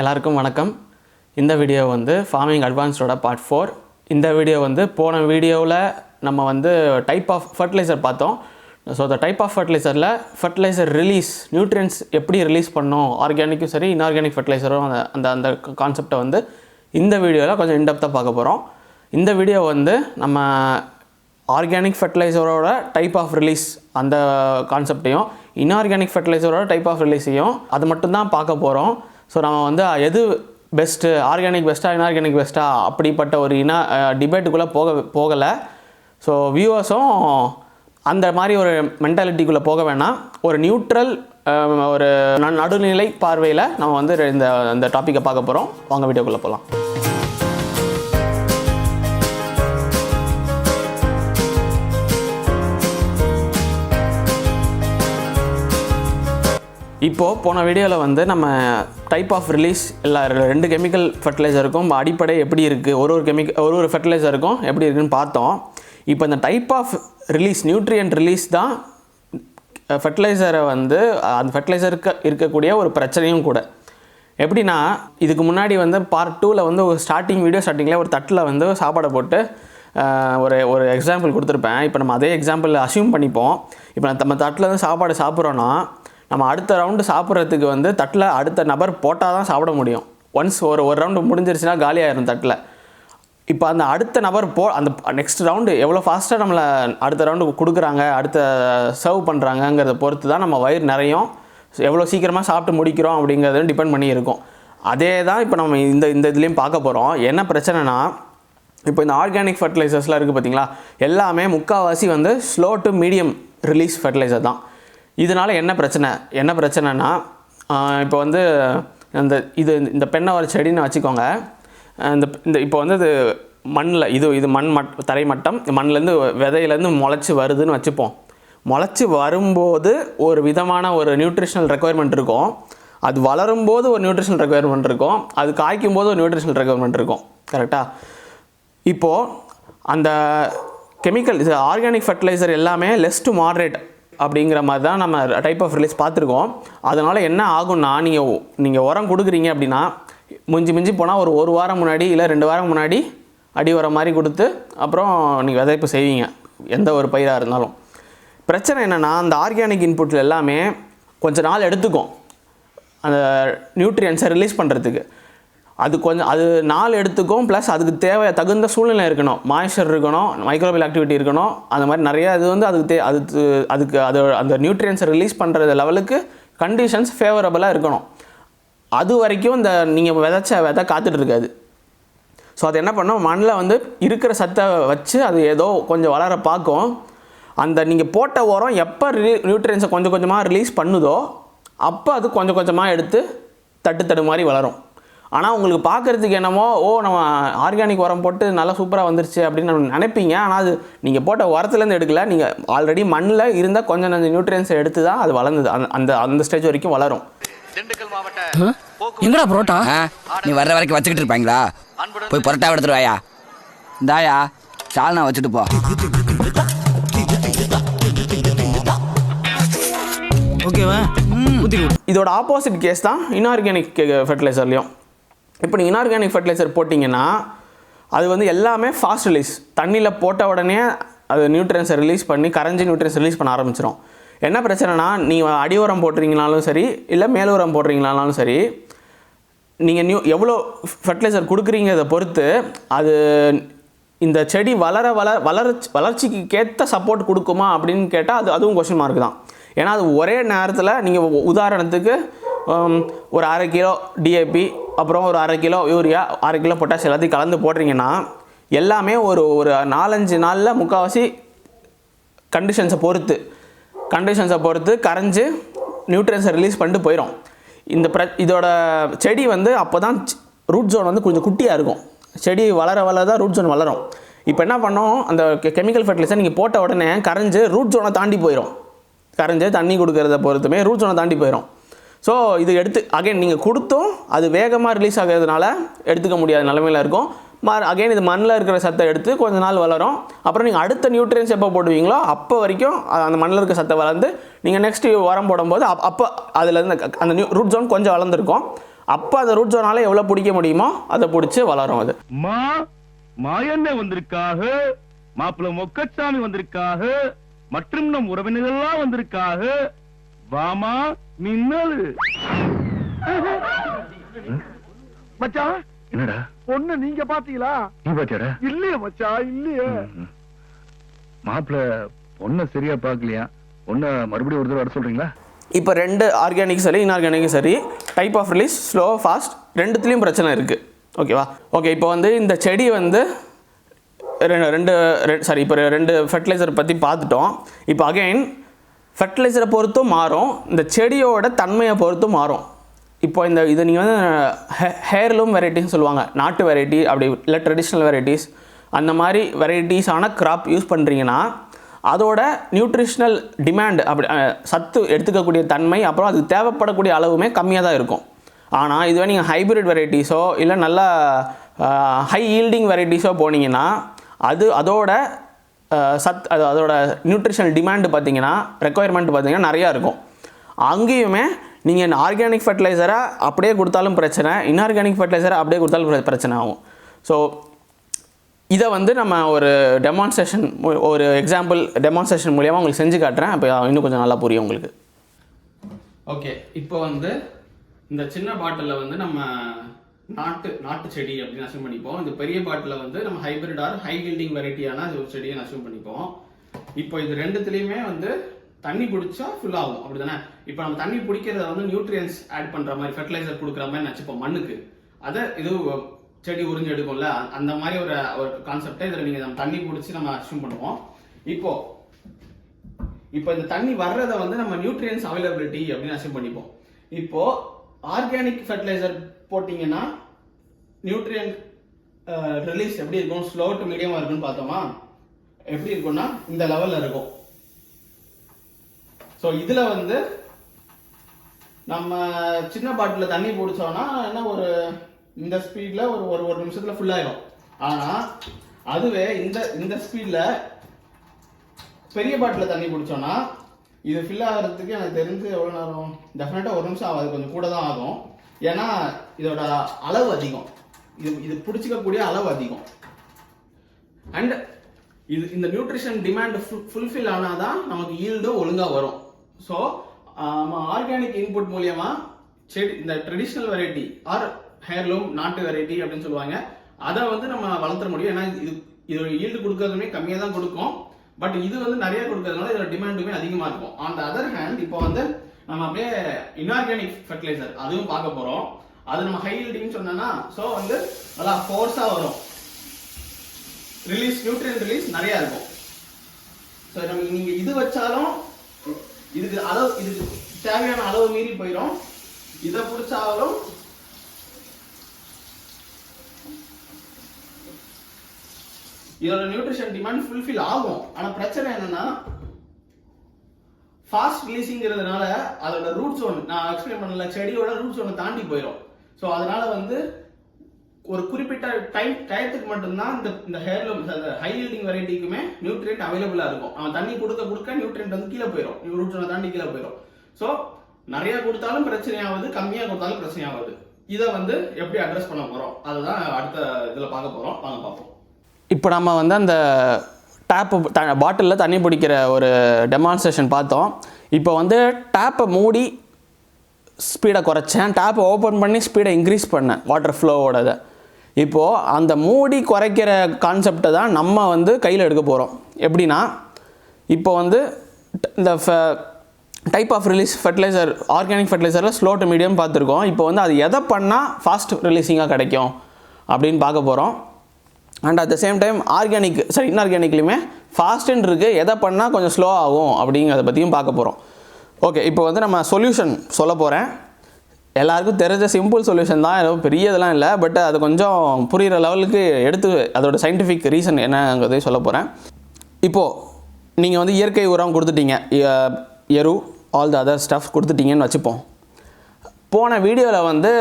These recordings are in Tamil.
எல்லாருக்கும் வணக்கம். இந்த வீடியோ வந்து ஃபார்மிங் அட்வான்ஸ்டோட பார்ட் ஃபோர் இந்த வீடியோ வந்து போன வீடியோவில் நம்ம வந்து டைப் ஆஃப் ஃபர்டிலைசர் பார்த்தோம். ஸோ அந்த டைப் ஆஃப் ஃபர்டிலைசரில் ஃபர்டிலைசர் ரிலீஸ் நியூட்ரியன்ஸ் எப்படி ரிலீஸ் பண்ணோம்? ஆர்கானிக்கும் சரி இன்ஆர்கானிக் ஃபர்டிலைசரும் அந்த அந்த அந்த கான்செப்டை வந்து இந்த வீடியோவில் கொஞ்சம் இன்டெப்த்தாக பார்க்க போகிறோம் இந்த வீடியோ வந்து நம்ம ஆர்கானிக் ஃபர்டிலைசரோட டைப் ஆஃப் ரிலீஸ் அந்த கான்செப்டையும் இன்ஆர்கானிக் ஃபர்டிலைசரோட டைப் ஆஃப் ரிலீஸையும் அது மட்டும்தான் பார்க்க போகிறோம் ஸோ நம்ம வந்து எது பெஸ்ட்டு ஆர்கானிக் பெஸ்ட்டா இன்ஆர்கானிக் பெஸ்ட்டா அப்படிப்பட்ட ஒரு இன டிபேட்டுக்குள்ளே போக போகலை. ஸோ வியூவர்ஸும் அந்த மாதிரி ஒரு மென்டாலிட்டிக்குள்ளே போக வேணாம். ஒரு நியூட்ரல் ஒரு நடுநிலை பார்வையில் நம்ம வந்து இந்த இந்த டாப்பிக்கை பார்க்க போகிறோம் வாங்க வீடியோக்குள்ளே போகலாம் இப்போது போன வீடியோவில் வந்து நம்ம டைப் ஆஃப் ரிலீஸ் எல்லா ரெண்டு கெமிக்கல் ஃபர்டிலைசருக்கும் அடிப்படை எப்படி இருக்குது ஒரு ஒரு கெமிக்கல் ஒரு ஒரு ஃபர்டிலைசருக்கும் எப்படி இருக்குன்னு பார்த்தோம். இப்போ இந்த type of release nutrient release தான் ஃபர்டிலைசரை வந்து அந்த ஃபர்டிலைசருக்கு இருக்கக்கூடிய ஒரு பிரச்சனையும் கூட. எப்படின்னா இதுக்கு முன்னாடி வந்து பார்ட் டூவில் வந்து ஒரு ஸ்டார்டிங் வீடியோ ஸ்டார்டிங்கில் ஒரு தட்டில் வந்து சாப்பாடை போட்டு ஒரு ஒரு எக்ஸாம்பிள் கொடுத்துருப்பேன். இப்போ நம்ம அதே எக்ஸாம்பிள் அசியூம் பண்ணிப்போம். இப்போ நம்ம தட்டில் வந்து சாப்பாடு சாப்பிட்றோன்னா நம்ம அடுத்த ரவுண்டு சாப்பிட்றதுக்கு வந்து தட்டில் அடுத்த நபர் போட்டால் தான் சாப்பிட முடியும். ஒன்ஸ் ஒரு ஒரு ரவுண்டு முடிஞ்சிருச்சுன்னா காலியாயிரும் தட்டில். இப்போ அந்த அடுத்த நபர் போ அந்த நெக்ஸ்ட் ரவுண்டு எவ்வளோ ஃபாஸ்ட்டாக நம்மளை அடுத்த ரவுண்டு கொடுக்குறாங்க அடுத்த சர்வ் பண்ணுறாங்கங்கிறத பொறுத்து தான் நம்ம வயிறு நிறையும். எவ்வளோ சீக்கிரமாக சாப்பிட்டு முடிக்கிறோம் அப்படிங்கிறது டிபெண்ட் பண்ணி இருக்கும். அதே தான் இப்போ நம்ம இந்த இந்த இதுலேயும் பார்க்க போகிறோம் என்ன பிரச்சனைனா இப்போ இந்த ஆர்கானிக் ஃபர்டிலைசர்ஸ்லாம் இருக்குது பார்த்தீங்களா எல்லாமே முக்கால்வாசி வந்து slow to medium release fertiliser தான். இதனால் என்ன பிரச்சனை? என்ன பிரச்சனைனா இப்போ வந்து இந்த இது இந்த பெண்ணை ஒரு செடின்னு வச்சுக்கோங்க. இந்த இந்த இப்போ வந்து இது மண்ணில் இது இது மண் மட் தரை மட்டம் மண்ணிலேருந்து விதையிலேருந்து முளைச்சி வருதுன்னு வச்சுப்போம். முளைச்சி வரும்போது ஒரு விதமான ஒரு நியூட்ரிஷனல் ரெக்குயர்மெண்ட் இருக்கும். அது வளரும்போது ஒரு நியூட்ரிஷனல் ரெக்குயர்மெண்ட் இருக்கும். அது காய்க்கும் போது ஒரு நியூட்ரிஷனல் ரெக்குயர்மெண்ட் இருக்கும். கரெக்டாக இப்போது அந்த கெமிக்கல் இது ஆர்கானிக் ஃபர்டிலைசர் எல்லாமே லெஸ் டு மாட்ரேட் அப்படிங்கிற மாதிரி தான் நம்ம டைப் ஆஃப் ரிலீஸ் பார்த்துருக்கோம். அதனால் என்ன ஆகும்னா நீங்கள் நீங்கள் உரம் கொடுக்குறீங்க அப்படின்னா மிஞ்சி மிஞ்சி போனால் ஒரு ஒரு வாரம் முன்னாடி இல்லை ரெண்டு வாரம் முன்னாடி அடி உரம் மாதிரி கொடுத்து அப்புறம் நீங்கள் விதைப்பு செய்வீங்க. எந்த ஒரு பயிராக இருந்தாலும். பிரச்சனை என்னென்னா அந்த ஆர்கானிக் இன்புட்ல எல்லாமே கொஞ்ச நாள் எடுத்துக்கும். அந்த நியூட்ரியன்ஸை ரிலீஸ் பண்ணுறதுக்கு அது கொஞ்சம் அது நாள் எடுத்துக்கும் ப்ளஸ் அதுக்கு தேவை தகுந்த சூழ்நிலை இருக்கணும். மாய்ஸ்டர் இருக்கணும் மைக்ரோபியல் ஆக்டிவிட்டி இருக்கணும். அந்த மாதிரி நிறைய இது வந்து அதுக்கு தே அது அதுக்கு அது அந்த நியூட்ரியன்ஸை ரிலீஸ் பண்ணுற லெவலுக்கு கண்டிஷன்ஸ் ஃபேவரபுளாக இருக்கணும். அது வரைக்கும் இந்த நீங்கள் விதைச்ச விதை காத்துட்டு இருக்காது. ஸோ அது என்ன பண்ணோம்? மண்ணில் வந்து இருக்கிற சத்தை வச்சு அது ஏதோ கொஞ்சம் வளர பார்க்கும். அந்த நீங்கள் போட்ட உரம் எப்போ ரிலீ நியூட்ரியன்ஸை கொஞ்சம் கொஞ்சமாக ரிலீஸ் பண்ணுதோ அப்போ அது கொஞ்சம் கொஞ்சமாக எடுத்து தட்டு தடு மாதிரி வளரும். ஆனால் உங்களுக்கு பார்க்குறதுக்கு என்னமோ ஓ நம்ம ஆர்கானிக் உரம் போட்டு நல்லா சூப்பராக வந்துருச்சு அப்படின்னு நம்ம நினைப்பீங்க. ஆனால் அது நீங்கள் போட்ட உரத்துலேருந்து எடுக்கல. நீங்கள் ஆல்ரெடி மண்ணில் இருந்த கொஞ்சம் கொஞ்சம் நியூட்ரியன்ஸை எடுத்து தான் அது வளர்ந்தது. அந்த அந்த அந்த ஸ்டேஜ் வரைக்கும் வளரும். எங்கடா புரோட்டா? நீ வர்ற வரைக்கும் வச்சுக்கிட்டு இருப்பாங்களா? போய் புரட்டா எடுத்துட்டு வாயா. இந்தாயா சால்னா வச்சுட்டு போ. ஓகேவா? இதோட ஆப்போசிட் கேஸ் தான் இன்ஆர்கானிக் ஃபர்டிலைசர்லையும் இப்போ நீங்கள் இன்ஆர்கானிக் ஃபர்டிலைசர் போட்டிங்கன்னா அது வந்து எல்லாமே ஃபாஸ்ட் ரிலீஸ் தண்ணியில் போட்ட உடனே அது நியூட்ரியன்ஸை ரிலீஸ் பண்ணி கரைஞ்சி நியூட்ரியன்ஸ் ரிலீஸ் பண்ண ஆரம்பிச்சிடும் என்ன பிரச்சனைனா நீங்கள் அடி உரம் போடுறீங்கனாலும் சரி இல்லை மேல் உரம் போடுறீங்கனாலும் சரி நீங்கள் நியூ எவ்வளோ ஃபர்டிலைசர் கொடுக்குறீங்கிறத பொறுத்து அது இந்த செடி வளர வளர வளர்ச்சி வளர்ச்சிக்கு ஏற்ற சப்போர்ட் கொடுக்குமா அப்படின்னு கேட்டால் அது அதுவும் கொஷின் மார்க் தான். ஏன்னா அது ஒரே நேரத்தில் நீங்கள் உதாரணத்துக்கு ஒரு அரை கிலோ டிஏபி அப்புறம் ஒரு அரை கிலோ யூரியா அரை கிலோ பொட்டாஷ் எல்லாத்தையும் கலந்து போடுறீங்கன்னா எல்லாமே ஒரு ஒரு நாலஞ்சு நாளில் முக்கால்வாசி கண்டிஷன்ஸை பொறுத்து கண்டிஷன்ஸை பொறுத்து கரைஞ்சி நியூட்ரியன்ஸை ரிலீஸ் பண்ணிட்டு போயிடும் இந்த ப்ர இதோட செடி வந்து அப்போ தான் ரூட் ஜோன் வந்து கொஞ்சம் குட்டியாக இருக்கும். செடி வளர வளர தான் ரூட் ஜோன் வளரும். இப்போ என்ன பண்ணோம்? அந்த கெமிக்கல் ஃபர்டிலைசர் நீங்கள் போட்ட உடனே கரைஞ்சு ரூட் ஜோனை தாண்டி போயிடும் கரைஞ்சு தண்ணி கொடுக்கறத பொறுத்துமே ரூட் ஜோனை தாண்டி போயிடும் ஸோ இது எடுத்து அகைன் நீங்கள் கொடுத்தும் அது வேகமாக ரிலீஸ் ஆகிறதுனால எடுத்துக்க முடியாத நிலமையில இருக்கும். மார் அகைன் இது மண்ணில் இருக்கிற சத்தை எடுத்து கொஞ்ச நாள் வளரும். அப்புறம் நீங்கள் அடுத்த நியூட்ரியன்ஸ் எப்போ போடுவீங்களோ அப்போ வரைக்கும் அந்த மண்ணில் இருக்கிற சத்தை வளர்ந்து நீங்கள் நெக்ஸ்ட் உரம் போடும்போது அப் அப்போ அதுலேருந்து அந்த நியூ ரூட் ஜோன் கொஞ்சம் வளர்ந்துருக்கும். அப்போ அந்த ரூட் ஜோனால் எவ்வளோ பிடிக்க முடியுமோ அதை பிடிச்சி வளரும் அது. மா மாயண்ணே வந்திருக்காக மாப்பிள்ள மொக்கச்சாமி வந்திருக்காக மற்றும் நம் உறவினர்கள்லாம் வந்திருக்காக வாமா மின்னல். மச்சான் என்னடா? பொண்ணு நீங்க பாத்தீங்களா? நீ பாத்தியாடா? இல்லையே மச்சான் இல்லையே. மாப்பிள்ள பொண்ணை சரியா பாக்கலையா? பொண்ணை மறுபடியும் ஒரு தடவை வர சொல்றீங்களா? இப்போ ரெண்டு ஆர்கானிக் சரி இன்ஆர்கானிக்கும் சரி type of release slow fast ரெண்டுத்துலேயும் பிரச்சனை இருக்குது ஓகேவா ஓகே இப்போ வந்து இந்த செடி வந்து ரெண்டு ரெண்டு சாரி இப்போ ரெண்டு ஃபெர்டிலைசர் பற்றி பார்த்துட்டோம். இப்போ அகைன் ஃபெர்டிலைசரை பொறுத்தும் மாறும். இந்த செடியோட தன்மையை பொறுத்தும் மாறும். இப்போ இந்த இது நீங்கள் வந்து ஹேர்லூம் வெரைட்டின்னு சொல்லுவாங்க. நாட்டு வெரைட்டி அப்படி இல்லை ட்ரெடிஷ்னல் வெரைட்டிஸ் அந்த மாதிரி வெரைட்டிஸான கிராப் யூஸ் பண்ணுறீங்கன்னா அதோட நியூட்ரிஷ்னல் டிமாண்ட் அப்படி சத்து எடுத்துக்கக்கூடிய தன்மை அப்புறம் அதுக்கு தேவைப்படக்கூடிய அளவுமே கம்மியாக தான் இருக்கும். ஆனால் இதுவே நீங்கள் ஹைபிரிட் வெரைட்டிஸோ இல்லை நல்லா ஹை ஈல்டிங் வெரைட்டிஸோ போனீங்கன்னா அது அதோட சத் அது அதோட நியூட்ரிஷனல் டிமாண்டு பார்த்தீங்கன்னா ரெக்குயர்மெண்ட் பார்த்தீங்கன்னா நிறையா இருக்கும். அங்கேயுமே நீங்கள் ஆர்கானிக் ஃபர்டிலைசரை அப்படியே கொடுத்தாலும் பிரச்சனை இன்ஆர்கானிக் ஃபர்டிலைசரை அப்படியே கொடுத்தாலும் பிரச்சனை ஆகும். ஸோ இதை வந்து நம்ம ஒரு டெமான்ஸ்ட்ரேஷன் ஒரு எக்ஸாம்பிள் டெமான்ஸ்ட்ரேஷன் மூலியமாக உங்களுக்கு செஞ்சு காட்டுறேன். அப்போ இன்னும் கொஞ்சம் நல்லா புரியும் உங்களுக்கு. ஓகே இப்போ வந்து இந்த சின்ன பாட்டிலில் வந்து நம்ம நாட்டு நாட்டு செடி அப்படின்னு அசூம் பண்ணிப்போம். இந்த பெரிய பாட்டில் வந்து நம்ம ஹைபிரிட் ஆர் ஹை ஹீல்டிங் வெரைட்டியான ஒரு செடியை அசூம் பண்ணிப்போம். இப்போ இது ரெண்டுத்துலேயுமே வந்து தண்ணி பிடிச்சா ஃபுல் ஆகும். அப்படி தானே இப்போ நம்ம தண்ணி பிடிக்கிறத வந்து நியூட்ரியன்ஸ் ஆட் பண்ணுற மாதிரி ஃபெர்டிலைசர் கொடுக்குற மாதிரி நினச்சிப்போம் மண்ணுக்கு. அதை இது செடி உறிஞ்சு எடுக்கும்ல? அந்த மாதிரி ஒரு ஒரு கான்செப்டை இதில் நீங்கள் நம்ம தண்ணி பிடிச்சி நம்ம அசூம் பண்ணுவோம். இப்போ இப்போ இந்த தண்ணி வர்றதை வந்து நம்ம நியூட்ரியன்ஸ் அவைலபிலிட்டி அப்படின்னு அசூம் பண்ணிப்போம். இப்போ ஆர்கானிக் ஃபெர்டிலைசர் போட்டிங்கன்னா நியூட்ரியன் ரிலீஸ் எப்படி இருக்கும்? ஸ்லோ டு மீடியமாக இருக்குன்னு பார்த்தோமா? எப்படி இருக்கும்னா இந்த லெவலில் இருக்கும். ஸோ இதில் வந்து நம்ம சின்ன பாட்டில் தண்ணி பிடிச்சோன்னா என்ன ஒரு இந்த ஸ்பீடில் ஒரு ஒரு ஒரு நிமிஷத்தில் ஃபுல்லாயிடும் ஆனால் அதுவே இந்த இந்த ஸ்பீடில் பெரிய பாட்டில் தண்ணி பிடிச்சோன்னா இது ஃபில் ஆகிறதுக்கு எனக்கு தெரிஞ்சு எவ்வளோ நேரம்? டெஃபினட்டாக ஒரு நிமிஷம் ஆகாது கொஞ்சம் கூட தான் ஆகும். ஏன்னா இதோட அளவு அதிகம். இது இது பிடிச்சிக்கக்கூடிய அளவு அதிகம். அண்ட் இது இந்த நியூட்ரிஷன் டிமாண்ட் ஃபுல்ஃபில் ஆனால் தான் நமக்கு ஈல்டும் ஒழுங்காக வரும். ஸோ நம்ம ஆர்கானிக் இன்புட் மூலியமா செடி இந்த ட்ரெடிஷ்னல் வெரைட்டி ஆர் ஹேர்லூம் நாட்டு வெரைட்டி அப்படின்னு சொல்லுவாங்க அதை வந்து நம்ம வளர்த்துற முடியும். ஏன்னா இது இதோட ஈல்டு கொடுக்கறதுமே கம்மியாக தான் கொடுக்கும். பட் இது வந்து நிறைய கொடுக்கறதுனால இதோட டிமாண்டுமே அதிகமாக இருக்கும். ஆன் த அதர் ஹேண்ட் இப்போ வந்து நம்ம அப்படியே இன்ஆர்கானிக் ஃபர்டிலைசர் அதுவும் பார்க்க போகிறோம் அது நம்ம ஹை ஈல்டிங்னு சொன்னோன்னா ஸோ வந்து நல்லா ஃபோர்ஸாக வரும். ரிலீஸ் நியூட்ரியன் ரிலீஸ் நிறைய இருக்கும். ஸோ நம்ம நீங்க இது வச்சாலும் இதுக்கு அளவு இதுக்கு தேவையான அளவு மீறி போயிடும் இதை பிடிச்சாலும் இதோட நியூட்ரிஷன் டிமாண்ட் ஃபுல்ஃபில் ஆகும். ஆனால் பிரச்சனை என்னன்னா ஃபாஸ்ட் ரிலீஸிங்கிறதுனால அதோட ரூட் zone நான் எக்ஸ்பிளைன் பண்ணல செடியோட ரூட் zone தாண்டி போயிடும் ஸோ அதனால வந்து ஒரு குறிப்பிட்ட டைம் டயத்துக்கு மட்டும்தான் இந்த இந்த ஹேர்லூம் ஹை ஹீல்டிங் வெரைட்டிக்குமே நியூட்ரியன்ட் அவைலபிளாக இருக்கும். அவன் தண்ணி கொடுக்க கொடுக்க நியூட்ரியன்ட் வந்து கீழே போயிடும் ரூட் zone தாண்டி கீழே போயிடும் ஸோ நிறைய கொடுத்தாலும் பிரச்சனையாகுது கம்மியாக கொடுத்தாலும் பிரச்சனையாகுது இதை வந்து எப்படி அட்ரஸ் பண்ண போகிறோம் அதுதான் அடுத்த இதில் பார்க்க போகிறோம் வாங்க பார்ப்போம். இப்போ நம்ம வந்து அந்த டேப்பு த பாட்டிலில் தண்ணி பிடிக்கிற ஒரு டெமான்ஸ்ட்ரேஷன் பார்த்தோம். இப்போ வந்து டேப்பை மூடி ஸ்பீடை குறைச்சேன். டேப்பை ஓப்பன் பண்ணி ஸ்பீடை இன்க்ரீஸ் பண்ணேன் வாட்டர் ஃப்ளோவோடதை இப்போது அந்த மூடி குறைக்கிற கான்செப்டை தான் நம்ம வந்து கையில் எடுக்க போகிறோம் எப்படின்னா இப்போ வந்து இந்த இந்த type of release fertiliser organic ஃபர்டிலைசரில் slow to medium பார்த்துருக்கோம். இப்போ வந்து அது எதை பண்ணால் ஃபாஸ்ட் ரிலீஸிங்காக கிடைக்கும் அப்படின்னு பார்க்க போகிறோம் and at the same time organic sorry இன்ஆர்கானிக்லையுமே ஃபாஸ்ட்டுன்னு இருக்குது எதை பண்ணால் கொஞ்சம் ஸ்லோ ஆகும் அப்படிங்கிறத பற்றியும் பார்க்க போகிறோம் ஓகே இப்போ வந்து நம்ம சொல்யூஷன் சொல்ல போகிறேன் எல்லாருக்கும் தெரிஞ்ச சிம்பிள் சொல்யூஷன் தான். எதுவும் பெரிய இதெல்லாம் இல்லை பட் அது கொஞ்சம் புரிகிற லெவலுக்கு எடுத்து அதோட சயின்டிஃபிக் ரீசன் என்னங்கிறதையும் சொல்ல போகிறேன் இப்போது நீங்கள் வந்து இயற்கை உரம் கொடுத்துட்டீங்க. எரு ஆல் த அதர் ஸ்டஃப் கொடுத்துட்டீங்கன்னு வச்சுப்போம். போன வீடியோவில் வந்து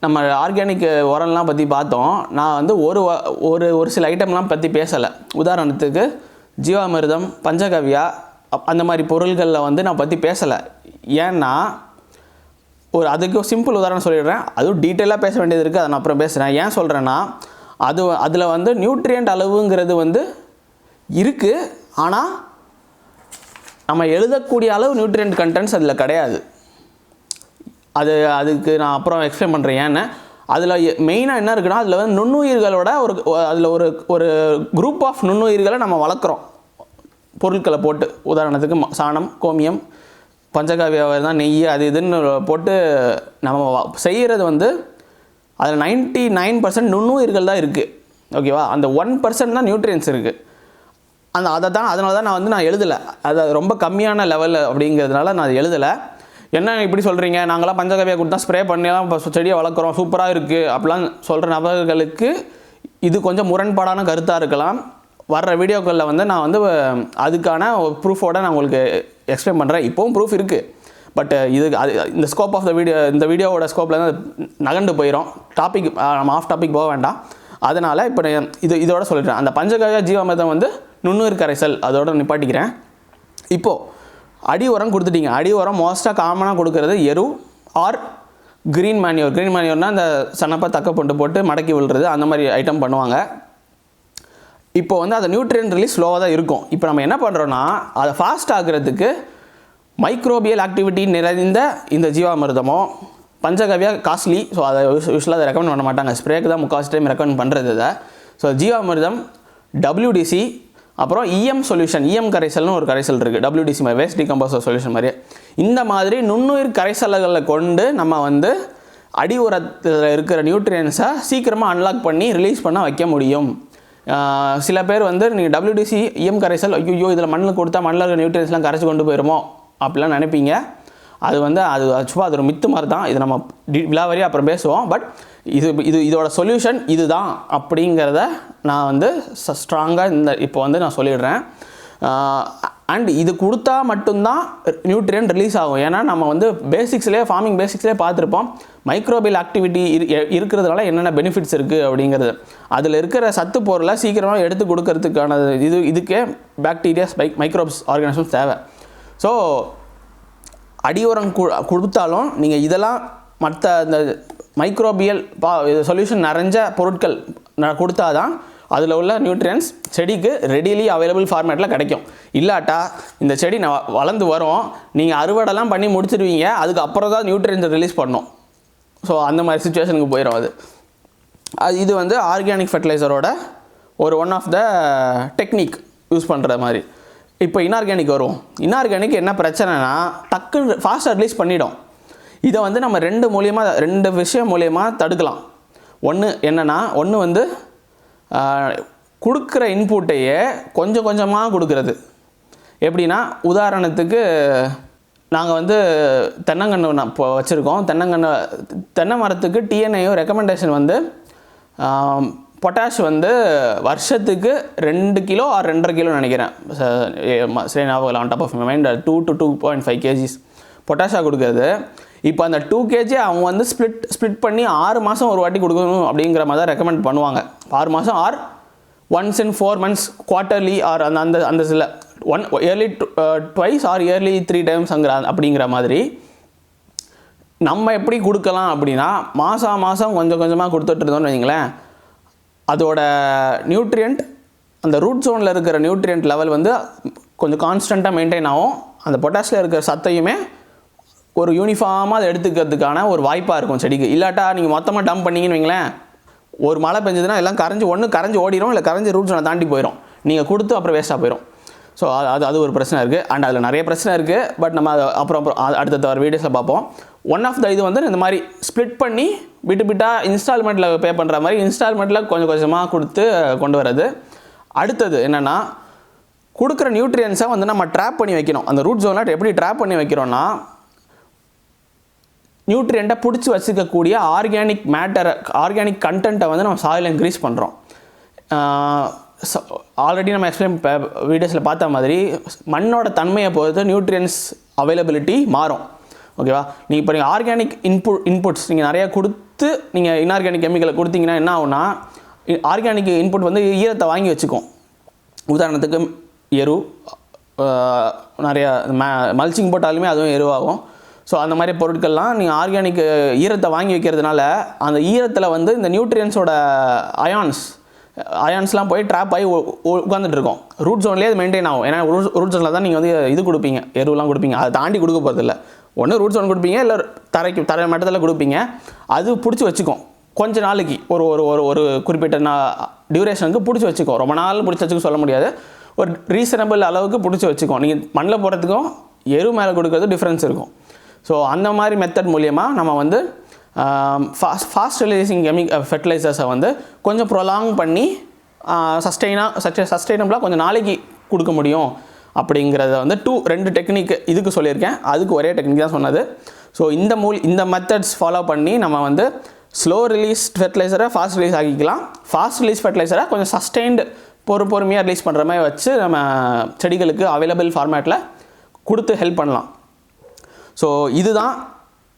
நம்ம ஆர்கானிக் உரம்லாம் பற்றி பார்த்தோம். நான் வந்து ஒரு ஒரு ஒரு சில ஐட்டம்லாம் பற்றி பேசலை. உதாரணத்துக்கு ஜீவாமிர்தம் பஞ்சகவ்யா அப்- அந்த மாதிரி பொருள்களில் வந்து நான் பற்றி பேசலை. ஏன்னா ஒரு அதுக்கு சிம்பிள் உதாரணம் சொல்லிடுறேன். அதுவும் டீட்டெயிலாக பேச வேண்டியது இருக்குது அதை நான் அப்புறம் பேசுகிறேன் ஏன் சொல்கிறேன்னா அது அதில் வந்து நியூட்ரியன்ட் அளவுங்கிறது வந்து இருக்குது ஆனால் நம்ம எழுதக்கூடிய அளவு நியூட்ரியன்ட் கண்டென்ட்ஸ் அதில் கிடையாது. அது அதுக்கு நான் அப்புறம் எக்ஸ்பிளைன் பண்ணுறேன் ஏன்னு அதில் மெயினாக என்ன இருக்குன்னா அதில் வந்து நுண்ணுயிர்களோட ஒரு அதில் ஒரு ஒரு குரூப் ஆஃப் நுண்ணுயிர்களை நம்ம வளர்க்குறோம். பொருட்களை போட்டு உதாரணத்துக்கு ம- சாணம் கோமியம் பஞ்சகாவிய தான் நெய் அது இதுன்னு போட்டு நம்ம செய்கிறது வந்து அதில் நைன்ட்டி நைன் பர்சன்ட் நுண்ணுயிர்கள் தான் இருக்குது ஓகேவா அந்த ஒன் பர்சன்ட் தான் நியூட்ரியன்ஸ் இருக்குது அந்த அதை தான் அதனால தான் நான் வந்து நான் எழுதலை. அது ரொம்ப கம்மியான லெவலில் அப்படிங்கிறதுனால நான் எழுதலை. என்ன இப்படி சொல்கிறீங்க நாங்களாம் பஞ்சகவியை கொடுத்தா ஸ்ப்ரே பண்ணிலாம் இப்போ செடியை வளர்க்குறோம். சூப்பராக இருக்குது அப்படிலாம் சொல்கிற நபர்களுக்கு இது கொஞ்சம் முரண்பாடான கருத்தாக இருக்கலாம். வர்ற வீடியோக்களில் வந்து நான் வந்து அதுக்கான ப்ரூஃபோட நான் உங்களுக்கு எக்ஸ்பிளைன் பண்ணுறேன் இப்போவும் ப்ரூஃப் இருக்குது பட் இது அது இந்த ஸ்கோப் ஆஃப் த வீடியோ இந்த வீடியோவோட ஸ்கோப்பில் தான் நகண்டு போயிடும் டாபிக் நம்ம ஆஃப் டாபிக் போக வேண்டாம். அதனால் இப்போ நான் இது இதோட சொல்லிடுறேன். அந்த பஞ்சகவியா ஜீவாமிர்தம் வந்து நுண்ணுயிர் கரைசல் அதோட நிப்பாட்டிக்கிறேன். இப்போது அடி உரம் கொடுத்துட்டீங்க. அடி உரம் மோஸ்ட்டாக காமனாக கொடுக்குறது எரு ஆர் க்ரீன் மேன்யூர் க்ரீன் மேன்யூர்னால் அந்த சன்னப்பாக தக்க போட்டு போட்டு மடக்கி விழுறது அந்த மாதிரி ஐட்டம் பண்ணுவாங்க. இப்போ வந்து அந்த நியூட்ரியன் ரிலீஸ் ஸ்லோவாக தான் இருக்கும். இப்போ நம்ம என்ன பண்ணுறோன்னா அதை ஃபாஸ்ட் ஆகுறதுக்கு மைக்ரோபியல் ஆக்டிவிட்டி நிறைந்த இந்த ஜீவாமிர்தமோ பஞ்சகவ்யா காஸ்ட்லி ஸோ அதை யூஸ்வலாக அதை ரெக்கமெண்ட் பண்ண மாட்டாங்க. ஸ்ப்ரேக்கு தான் முக்கால்வாசி டைம் ரெக்கமெண்ட் பண்ணுறது இதை. ஸோ ஜீவாமிர்தம் டபிள்யூடிசி அப்புறம் இஎம் சொல்யூஷன் இஎம் கரைசல்னு ஒரு கரைசல் இருக்குது டபிள்யூடிசி மாதிரி வேஸ்ட் டிகம்போசர் சொல்யூஷன் மாதிரி. இந்த மாதிரி நுண்ணுயிர் கரைசல்களை கொண்டு நம்ம வந்து அடி உரத்தில் இருக்கிற நியூட்ரியன்ஸை சீக்கிரமாக அன்லாக் பண்ணி ரிலீஸ் பண்ண வைக்க முடியும். சில பேர் வந்து நீங்கள் டபிள்யூடிசி இஎம் கரைசல் ஐயோ இதில் மண்ணில் கொடுத்தா மண்ணில் இருக்கிற நியூட்ரியன்ஸ்லாம் கரைச்சி கொண்டு போயிருமோ? அப்படிலாம் நினைப்பீங்க. அது வந்து அது சும்மா அது ஒரு மித்து மாதிரி தான். இது நம்ம டி அப்புறம் பேசுவோம். பட் இது இது இதோட சொல்யூஷன் இதுதான் அப்படிங்கிறத நான் வந்து ஸ்ட்ராங்காக இந்த இப்போ வந்து நான் சொல்லிடுறேன். அண்ட் இது கொடுத்தா மட்டும்தான் நியூட்ரியன் ரிலீஸ் ஆகும். ஏன்னா நம்ம வந்து பேசிக்ஸ்லேயே ஃபார்மிங் பேசிக்ஸ்லேயே பார்த்துருப்போம். மைக்ரோபியல் ஆக்டிவிட்டி இருக்கிறதுனால என்னென்ன பெனிஃபிட்ஸ் இருக்குது அப்படிங்கிறது. அதில் இருக்கிற சத்து பொருளை சீக்கிரமாக எடுத்து கொடுக்கறதுக்கான இது இதுக்கே பாக்டீரியாஸ் மைக் மைக்ரோப்ஸ் ஆர்கானிசம்ஸ் தேவை. ஸோ அடியோரம் கு கொடுத்தாலும் நீங்கள் இதெல்லாம் மற்ற இந்த மைக்ரோபியல் பா சொல்யூஷன் நிறைஞ்ச பொருட்கள் நான் கொடுத்தாதான் அதில் உள்ள நியூட்ரியன்ஸ் செடிக்கு ரெடிலி அவைலபிள் ஃபார்மேட்டில் கிடைக்கும். இல்லாட்டா இந்த செடி நான் வளர்ந்து வரும். நீங்கள் அறுவடைலாம் பண்ணி முடிச்சிடுவீங்க அதுக்கு அப்புறம் தான் நியூட்ரியன்ஸை ரிலீஸ் பண்ணும் ஸோ அந்த மாதிரி சுச்சுவேஷனுக்கு போயிடும் அது. அது இது வந்து ஆர்கானிக் ஃபெர்டிலைசரோட ஒரு one of the technique use பண்ணுற மாதிரி. இப்போ இன்ஆர்கானிக் வரும். இன்ஆர்கானிக் என்ன பிரச்சனைனா டக்குன்னு ஃபாஸ்ட்டாக ரிலீஸ் பண்ணிடும். இதை வந்து நம்ம ரெண்டு மூலியமாக ரெண்டு விஷயம் மூலியமாக தடுக்கலாம். ஒன்று என்னென்னா ஒன்று வந்து கொடுக்குற இன்புட்டையே கொஞ்சம் கொஞ்சமாக கொடுக்கறது. எப்படின்னா உதாரணத்துக்கு நாங்கள் வந்து தென்னங்கன்று நான் இப்போ வச்சுருக்கோம். தென்னங்கன்று தென்னை மரத்துக்கு டிஎன்ஐயோ ரெக்கமெண்டேஷன் வந்து பொட்டாஷ் வந்து வருஷத்துக்கு ரெண்டு கிலோ ஆர் ரெண்டரை கிலோ நினைக்கிறேன். சரி ஞாபகம் on top of mind two to two point five KGs பொட்டாஷாக கொடுக்குறது. இப்போ அந்த டூ கேஜி அவங்க வந்து ஸ்ப்ளிட் ஸ்ப்ளிட் பண்ணி ஆறு மாதம் ஒரு வாட்டி கொடுக்கணும் அப்படிங்கிற மாதிரி தான் ரெக்கமெண்ட் பண்ணுவாங்க. ஆறு மாதம் or once in four months quarterly or அந்த அந்த அந்த சில one yearly twice or yearly three டைம்ஸ்ங்கிற அப்படிங்கிற மாதிரி நம்ம எப்படி கொடுக்கலாம் அப்படின்னா மாதம் மாதம் கொஞ்சம் கொஞ்சமாக கொடுத்துட்ருந்தோம்னு வைங்களேன் அதோட நியூட்ரியன்ட் அந்த ரூட் ஜோனில் இருக்கிற நியூட்ரியன்ட் லெவல் வந்து கொஞ்சம் கான்ஸ்டண்ட்டாக மெயின்டைன் ஆகும். அந்த பொட்டாஷில் இருக்கிற சத்தையுமே ஒரு யூனிஃபார்மாக அதை எடுத்துக்கிறதுக்கான ஒரு வாய்ப்பாக இருக்கும் செடிக்கு. இல்லாட்டா நீங்கள் மொத்தமாக டம்ப் பண்ணிங்கன்னு வைங்களேன் ஒரு மழை பெஞ்சதுன்னா எல்லாம் கரைஞ்சி ஒன்று கரைஞ்சி ஓடிடும் இல்லை கரைஞ்சி ரூட்ஸ் நான் தாண்டி போயிடும் நீங்கள் கொடுத்து அப்புறம் வேஸ்ட்டாக போயிடும் ஸோ அது அது ஒரு பிரச்சனை இருக்குது அண்ட் அதில் நிறைய பிரச்சனை இருக்குது பட் நம்ம அதை அப்புறம் அப்புறம் அடுத்த அடுத்தடுத்த வர வீடியோஸில் பார்ப்போம். ஒன் ஆஃப் த இது வந்து இந்த மாதிரி ஸ்ப்ளிட் பண்ணி விட்டு விட்டாக இன்ஸ்டால்மெண்ட்டில் பே பண்ணுற மாதிரி இன்ஸ்டால்மெண்ட்டில் கொஞ்சம் கொஞ்சமாக கொடுத்து கொண்டு வர்றது. அடுத்தது என்னென்னா கொடுக்குற நியூட்ரியன்ஸை வந்து நம்ம ட்ராப் பண்ணி வைக்கணும். அந்த ரூட் ஜோனில் எப்படி ட்ராப் பண்ணி வைக்கிறோன்னா நியூட்ரியண்ட்டை பிடிச்சி வச்சுக்கக்கூடிய ஆர்கானிக் மேட்டரை ஆர்கானிக் கண்டென்ட்டை வந்து நம்ம சாயில் இன்க்ரீஸ் பண்ணுறோம் ஆல்ரெடி நம்ம எக்ஸ்பிளைன் வீடியோஸில் பார்த்த மாதிரி மண்ணோட தன்மையை பொறுத்து நியூட்ரியன்ஸ் அவைலபிலிட்டி மாறும். ஓகேவா நீங்கள் இப்போ நீங்கள் ஆர்கானிக் இன்புட் இன்புட்ஸ் நீங்கள் நிறையா கொடுத்து நீங்கள் இன்ஆர்கானிக் கெமிக்கலை கொடுத்தீங்கன்னா என்ன ஆகுனா ஆர்கானிக் இன்புட் வந்து ஈரத்தை வாங்கி வச்சுக்கும். உதாரணத்துக்கு எரு நிறையா மல்ச்சிங் போட்டாலுமே அதுவும் எருவாகும். ஸோ அந்த மாதிரி பொருட்கள்லாம் நீங்கள் ஆர்கானிக் ஈரத்தை வாங்கி வைக்கிறதுனால அந்த ஈரத்தில் வந்து இந்த நியூட்ரியன்ஸோட அயான்ஸ் அயான்ஸ்லாம் போய் ட்ராப் ஆகி உட்காந்துட்டு இருக்கோம் ரூட் ஜோன்லேயே அது மெயின்டைன் ஆகும். ஏன்னா ரூட் ரூட் ஜோனில் தான் நீங்கள் வந்து இது கொடுப்பீங்க. எருவெலாம் கொடுப்பீங்க. அதை தாண்டி கொடுக்க போகிறதில்ல ஒன்று ரூட் ஜோன் கொடுப்பீங்க இல்லை தரைக்கு தரை மட்டத்தில் கொடுப்பீங்க. அது பிடிச்சி வச்சுக்கும். கொஞ்ச நாளைக்கு ஒரு ஒரு ஒரு ஒரு குறிப்பிட்ட நான் டியூரேஷனுக்கு பிடிச்சி வச்சுக்கோ ரொம்ப நாள் பிடிச்சி வச்சுக்க சொல்ல முடியாது. ஒரு ரீசனபிள் அளவுக்கு பிடிச்சி வச்சுக்கோ நீங்கள் மண்ணில் போடுறதுக்கும் எரு மேலே கொடுக்கறது டிஃப்ரென்ஸ் இருக்கும். ஸோ அந்த மாதிரி மெத்தட் மூலியமாக நம்ம வந்து ஃபாஸ்ட் ஃபாஸ்ட் ரிலீசிங் கெமிக் ஃபெர்டிலைசர்ஸை வந்து கொஞ்சம் ப்ரொலாங் பண்ணி சஸ்டெயினாக சச்ச சஸ்டெயினபிளாக கொஞ்சம் நாளைக்கு கொடுக்க முடியும். அப்படிங்கிறத வந்து டூ ரெண்டு டெக்னிக் இதுக்கு சொல்லியிருக்கேன். அதுக்கு ஒரே டெக்னிக் தான் சொன்னது. ஸோ இந்த மூல் இந்த மெத்தட்ஸ் ஃபாலோ பண்ணி நம்ம வந்து ஸ்லோ ரிலீஸ் ஃபெர்டிலைசரை ஃபாஸ்ட் ரிலீஸ் ஆக்கிக்கலாம். ஃபாஸ்ட் ரிலீஸ் ஃபெர்டிலைசரை கொஞ்சம் சஸ்டெயின்டு பொறு பொறுமையாக ரிலீஸ் பண்ணுற மாதிரி வச்சு நம்ம செடிகளுக்கு அவைலபிள் ஃபார்மேட்டில் கொடுத்து ஹெல்ப் பண்ணலாம். ஸோ இதுதான்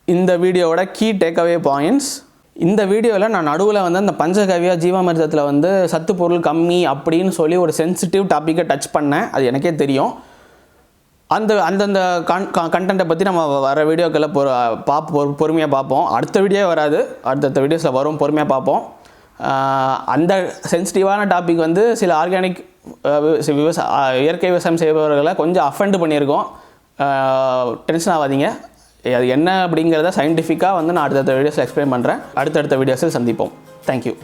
இந்த வீடியோவோட கீ டேக்அவே பாயிண்ட்ஸ் இந்த வீடியோவில் நான் நடுவில் வந்து அந்த பஞ்சகவியா ஜீவாமிர்தத்தில் வந்து சத்து பொருள் கம்மி அப்படின்னு சொல்லி ஒரு சென்சிட்டிவ் டாப்பிக்கை டச் பண்ணேன். அது எனக்கே தெரியும். அந்த அந்தந்த கன் கண்டென்ட்டை பற்றி நம்ம வர வீடியோக்களை பொறு பார்ப்போம் பொறுமையாக பார்ப்போம் அடுத்த வீடியோ வராது. அடுத்தடுத்த வீடியோஸில் வரும். பொறுமையாக பார்ப்போம் அந்த சென்சிட்டிவான டாபிக் வந்து சில ஆர்கானிக் விவசாய இயற்கை விவசாயம் செய்பவர்களை கொஞ்சம் அஃபெண்ட் பண்ணியிருக்கோம். டென்ஷன் ஆகாதீங்க. அது என்ன அப்படிங்கிறத சயின்டிஃபிக்காக வந்து நான் அடுத்தடுத்த வீடியோஸில் எக்ஸ்பிளைன் பண்ணுறேன் அடுத்தடுத்த வீடியோஸில் சந்திப்போம். தேங்க்யூ